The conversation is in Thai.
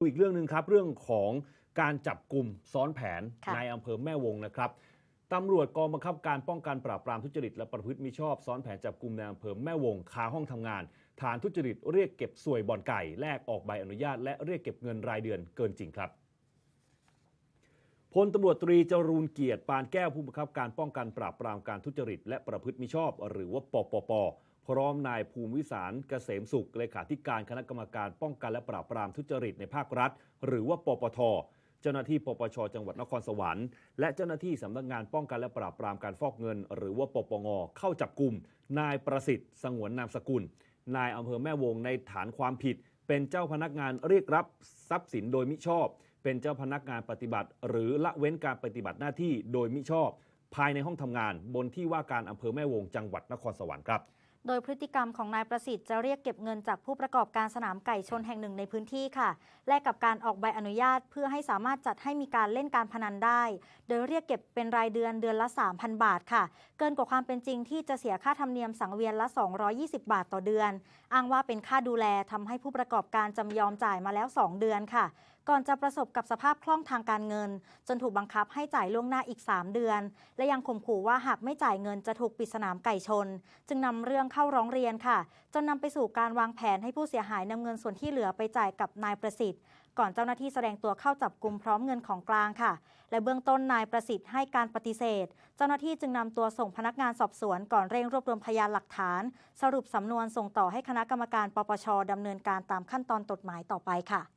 ดูอีกเรื่องหนึ่งครับ เรื่องของการจับกลุ่มซ้อนแผนค่ะในอำเภอแม่วงนะครับตำรวจกองบังคับการป้องกันปราบปรามทุจริตและประพฤติมิชอบซ้อนแผนจับกลุ่มในอำเภอแม่วงคาห้องทำงาน ฐานทุจริตเรียกเก็บสวยบ่อนไก่แลกออกใบอนุญาต และเรียกเก็บเงินรายเดือนเกินจริงครับ พลตำรวจตรีจรูนเกียรติปานแก้วผู้บังคับการป้องกันปราบปรามการทุจริต และประพฤติมิชอบ หรือว่าปปป พร้อมนายภูมิวิสารเกษมสุขเลขาธิการคณะกรรมการป้องกันและปราบปรามทุจริตในภาครัฐ หรือว่าปปท เจ้าหน้าที่ปปชจังหวัดนครสวรรค์และเจ้าหน้าที่สำนักงานป้องกันและปราบปรามการฟอกเงิน หรือว่าปปงเข้าจับกลุ่มนายประสิทธิ์สงวนนามสกุล นายอำเภอแม่วงในฐานความผิด เป็นเจ้าพนักงานเรียกรับทรัพย์สินโดยมิชอบ เป็นเจ้าพนักงานปฏิบัติ หรือละเว้นการปฏิบัติหน้าที่โดยมิชอบ ภายในห้องทำงานบนที่ว่าการอำเภอแม่วงจังหวัดนครสวรรค์ครับ โดยพฤติกรรมของนายประสิทธิ์จะเรียกเก็บเงินจากผู้ประกอบการสนามไก่ชนแห่งหนึ่งในพื้นที่ค่ะ แลกกับการออกใบอนุญาต เพื่อให้สามารถจัดให้มีการเล่นการพนันได้ โดยเรียกเก็บเป็นรายเดือนเดือนละ 3,000 บาทค่ะ เกินกว่าความเป็นจริงที่จะเสียค่าธรรมเนียมสังเวียนละ 220 บาทต่อเดือน อ้างว่าเป็นค่าดูแลทำให้ผู้ประกอบการจำยอมจ่ายมาแล้ว 2 เดือนค่ะก่อนจะประสบกับสภาพคล่องทางการเงิน จนถูกบังคับให้จ่ายล่วงหน้าอีก 3 เดือน และยังข่มขู่ว่าหากไม่จ่ายเงินจะถูกปิดสนามไก่ชน จึงนำเรื่องเข้าร้องเรียนค่ะ จนนำไปสู่การวางแผนให้ผู้เสียหายนำเงินส่วนที่เหลือไปจ่ายกับนายประสิทธิ์ ก่อนเจ้าหน้าที่แสดงตัวเข้าจับกลุ่มพร้อมเงินของกลางค่ะ และเบื้องต้นนายประสิทธิ์ให้การปฏิเสธ เจ้าหน้าที่จึงนำตัวส่งพนักงานสอบสวนก่อนเร่งรวบรวมพยานหลักฐาน สรุปสำนวนส่งต่อให้คณะกรรมการปปชดำเนินการตามขั้นตอนกฎหมายต่อไปค่ะ